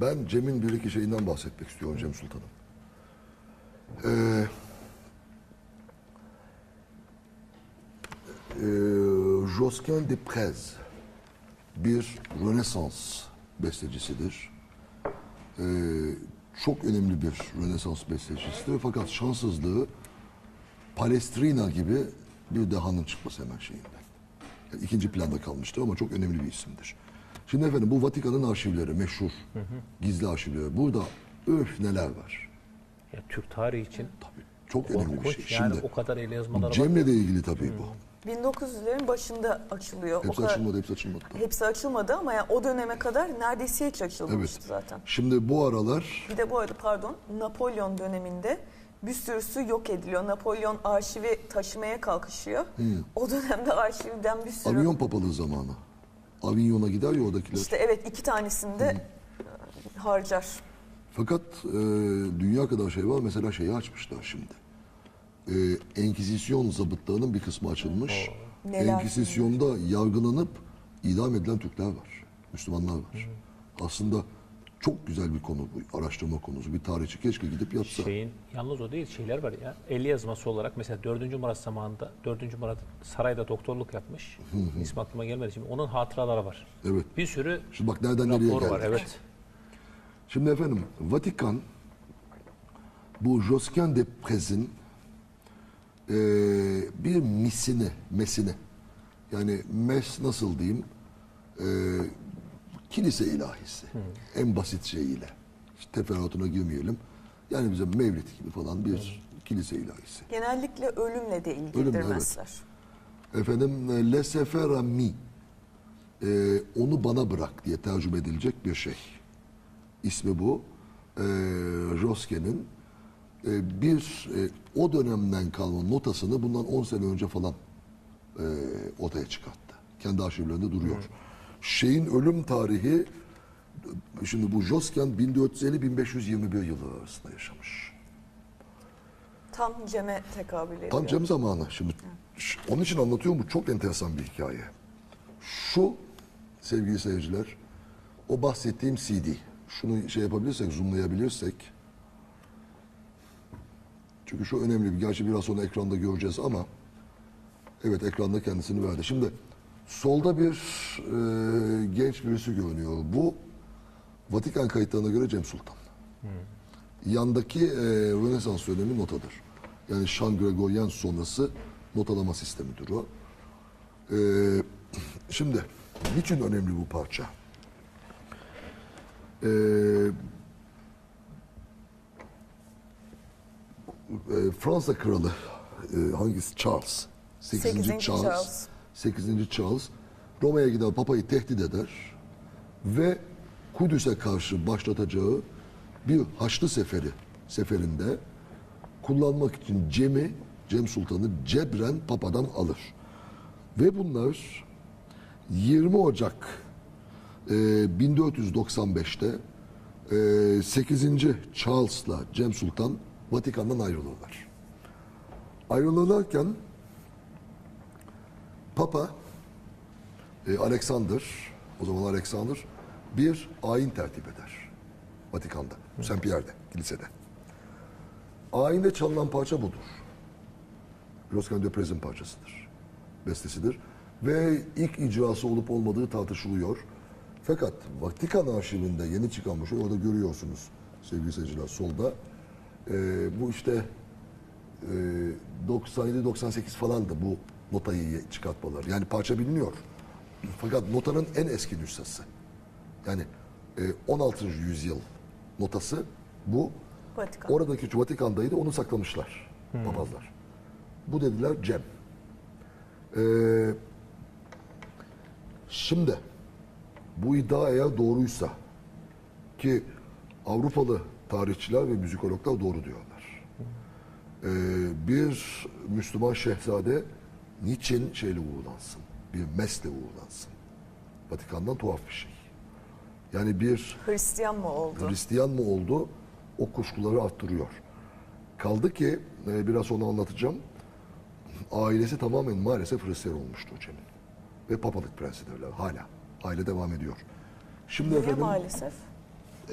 Ben Cem'in bir iki şeyinden bahsetmek istiyorum Cem Sultan'ım. Ee, e, Josquin de Prez bir Rönesans bestecisidir. Ee, çok önemli bir Rönesans bestecisidir. Fakat şanssızlığı Palestrina gibi bir dehanın çıkması hemen şeyinden. Yani ikinci planda kalmıştır ama çok önemli bir isimdir. Şimdi efendim bu Vatikan'ın arşivleri meşhur, gizli arşivleri. Burada öf neler var. Ya Türk tarihi için Tabii çok önemli bir korkunç. şey. Yani Şimdi o kadar el yazmaları. Cem'le de ilgili tabii bu. 1900'lerin başında açılıyor. Hepsi o kadar, açılmadı, hepsi açılmadı. Hepsi açılmadı ama yani o döneme kadar neredeyse hiç açılmamıştı Evet. zaten. Şimdi bu aralar Bir de bu arada pardon Napolyon döneminde bir sürüsü yok ediliyor. Napolyon arşivi taşımaya kalkışıyor. O dönemde arşivden bir sürü... Avignon papalığı zamanı. Avignon'a gider ya oradakiler. İşte evet iki tanesini de e, harcar. Fakat e, dünya kadar şey var. Mesela şeyi açmışlar şimdi. E, Enkizisyon zabıtlarının bir kısmı açılmış. Neler Enkizisyonda yargılanıp idam edilen Türkler var. Müslümanlar var. Aslında çok güzel bir konu bu. Araştırma konusu. Bir tarihçi keşke gidip yapsa. Şeyin yalnız o değil şeyler var ya. El yazması olarak mesela 4. Murat zamanında 4. Murat sarayda doktorluk yapmış. İsmi aklıma gelmedi şimdi. Onun hatıraları var. Evet. Bir sürü Şimdi bak nereden nereye rapor geldik. var evet. Şimdi efendim Vatikan bu Josquin de Prez'in eee, bir misini, mesini yani mes nasıl diyeyim eee, kilise ilahisi en basit şeyiyle hiç teferruatına girmeyelim yani bize mevlid gibi falan bir kilise ilahisi. Genellikle ölümle de ilgilendirmezler. Efendim e, Le Sefera Mi e, onu bana bırak diye tercüme edilecek bir şey. İsmi bu. E, Josquin'in e, bir e, o dönemden kalma notasını bundan 10 sene önce falan e, ortaya çıkarttı. Kendi arşivlerinde duruyor. Şeyin ölüm tarihi şimdi bu Josquin 1450-1521 yılı arasında yaşamış. Tam Cem'e tekabül ediyor. Tam Cem zamanı. Şimdi ş- onun için anlatıyorum bu çok enteresan bir hikaye. Şu sevgili seyirciler o bahsettiğim CD. Şunu şey yapabilirsek, zoomlayabilirsek. Çünkü şu önemli bir. Gerçi biraz sonra ekranda göreceğiz ama evet ekranda kendisini verdi. Şimdi solda bir e, genç birisi görünüyor. Bu Vatikan kayıtlarına göre Cem Sultan. Yandaki e, Rönesans dönemi notadır. Yani Şan Gregorian sonrası notalama sistemidir o. E, şimdi niçin önemli bu parça? E, e, Fransa kralı e, hangisi? Charles. 8. Sekizinci Charles. Charles. 8. Charles Roma'ya giden papayı tehdit eder ve Kudüs'e karşı başlatacağı bir Haçlı seferi seferinde kullanmak için Cem'i, Cem Sultan'ı cebren papadan alır. Ve bunlar 20 Ocak e, 1495'te e, 8. Charles'la Cem Sultan Vatikan'dan ayrılırlar. Ayrılırlarken Papa e, Alexander, o zaman Alexander bir ayin tertip eder. Vatikan'da, Saint Pierre'de, kilisede. Ayinde çalınan parça budur. Josquin de Prez'in parçasıdır. Bestesidir. Ve ilk icrası olup olmadığı tartışılıyor. Fakat Vatikan arşivinde yeni çıkan bu şey orada görüyorsunuz sevgili seyirciler solda. E, bu işte e, 97-98 falan da bu notayı çıkartmaları. Yani parça biliniyor. Fakat notanın en eski nüshası. Yani e, 16. yüzyıl notası bu. Vatikan. Oradaki Vatikan'daydı onu saklamışlar papazlar. Bu dediler Cem. Ee, şimdi bu iddia eğer doğruysa ki Avrupalı tarihçiler ve müzikologlar doğru diyorlar. Ee, bir Müslüman şehzade niçin şeyle uğurlansın? Bir mesle uğurlansın. Vatikan'dan tuhaf bir şey. Yani bir Hristiyan mı oldu? Hristiyan mı oldu? O kuşkuları arttırıyor. Kaldı ki e, biraz onu anlatacağım. Ailesi tamamen maalesef Hristiyan olmuştu Cem'in. Ve papalık prensidirler hala. Aile devam ediyor. Şimdi Niye efendim maalesef?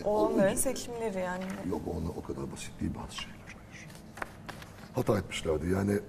O onların seçimleri yani. Yok onu o kadar basit değil bazı şeyler. Hayır. Hata etmişlerdi. Yani